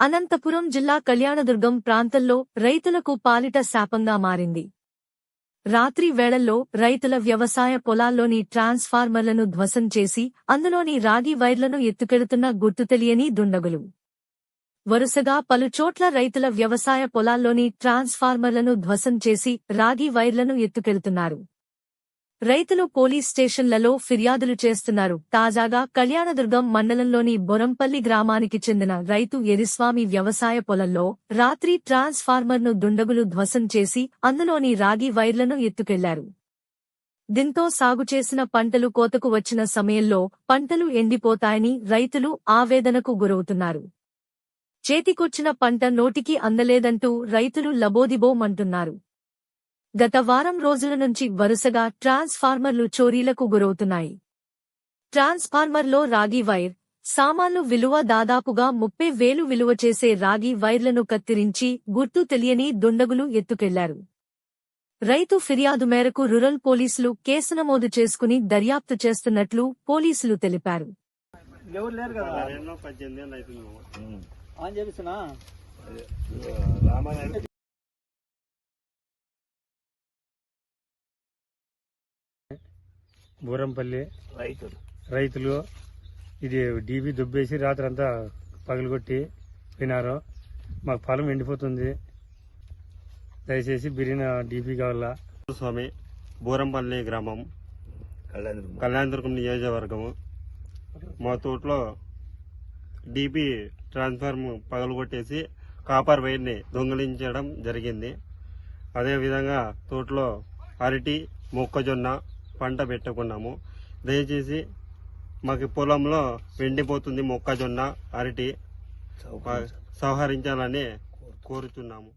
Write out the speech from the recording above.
అనంతపురం జిల్లా కళ్యాణదుర్గం ప్రాంతంలో రైతులకు పాలిట శాపంగా మారింది. రాత్రి వేళల్లో రైతుల వ్యవసాయ పొలాల్లోని ట్రాన్స్ఫార్మర్లను ధ్వసం చేసి అందులోని రాగి వైర్లను ఎత్తుకెడుతున్న గుర్తు తెలియని దుండగులు. వరుసగా పలుచోట్ల రైతుల వ్యవసాయ పొలాల్లోని ట్రాన్స్ఫార్మర్లను ధ్వసం చేసి రాగి వైర్లను ఎత్తుకెళ్తున్నారు రైతులు పోలీస్ స్టేషన్లలో ఫిర్యాదులు చేస్తున్నారు. తాజాగా కళ్యాణదుర్గం మండలంలోని బొరంపల్లి గ్రామానికి చెందిన రైతు ఎరిస్వామి వ్యవసాయ పొలంలో రాత్రి ట్రాన్స్ఫార్మర్ను దుండగులు ధ్వసం చేసి అందులోని రాగి వైర్లను ఎత్తుకెళ్ళారు. దీంతో సాగు చేసిన పంటలు కోతకు వచ్చిన సమయంలో పంటలు ఎండిపోతాయని రైతులు ఆవేదనకు గురవుతున్నారు. చేతికొచ్చిన పంట నోటికి అందలేదంటూ రైతులు లబోదిబోమంటున్నారు. గత వారం రోజుల నుంచి వరుసగా ట్రాన్స్ఫార్మర్లు చోరీలకు గురవుతున్నాయి. ట్రాన్స్ఫార్మర్లో రాగి వైర్ సామాన్లు విలువ దాదాపుగా ముప్పై వేలు విలువ చేసే రాగి వైర్లను కత్తిరించి గుర్తు తెలియని దుండగులు ఎత్తుకెళ్ళారు. రైతు ఫిర్యాదు మేరకు రూరల్ పోలీసులు కేసు నమోదు చేసుకుని దర్యాప్తు చేస్తున్నట్లు పోలీసులు తెలిపారు. ఎవరు లేరు కదా? బూరంపల్లి రైతులు. రైతులు. ఇది డీబీ దుబ్బేసి రాత్రి అంతా పగలగొట్టి పోయినారు. మాకు పొలం ఎండిపోతుంది. దయచేసి బిరిన డీబీ కావాలా? స్వామి బూరంపల్లి గ్రామం కళ్యాణదుర్గం. నియోజకవర్గము మా తోటలో డీపీ ట్రాన్స్ఫార్మ్ పగలగొట్టేసి కాపర్ వైర్ని దొంగిలించడం జరిగింది. అదేవిధంగా తోటలో అరటి మొక్కజొన్న పంట పెట్టుకున్నాము. దయచేసి మాకు పొలంలో వెండిపోతుంది మొక్కజొన్న అరటి సహకరించాలని కోరుతున్నాము.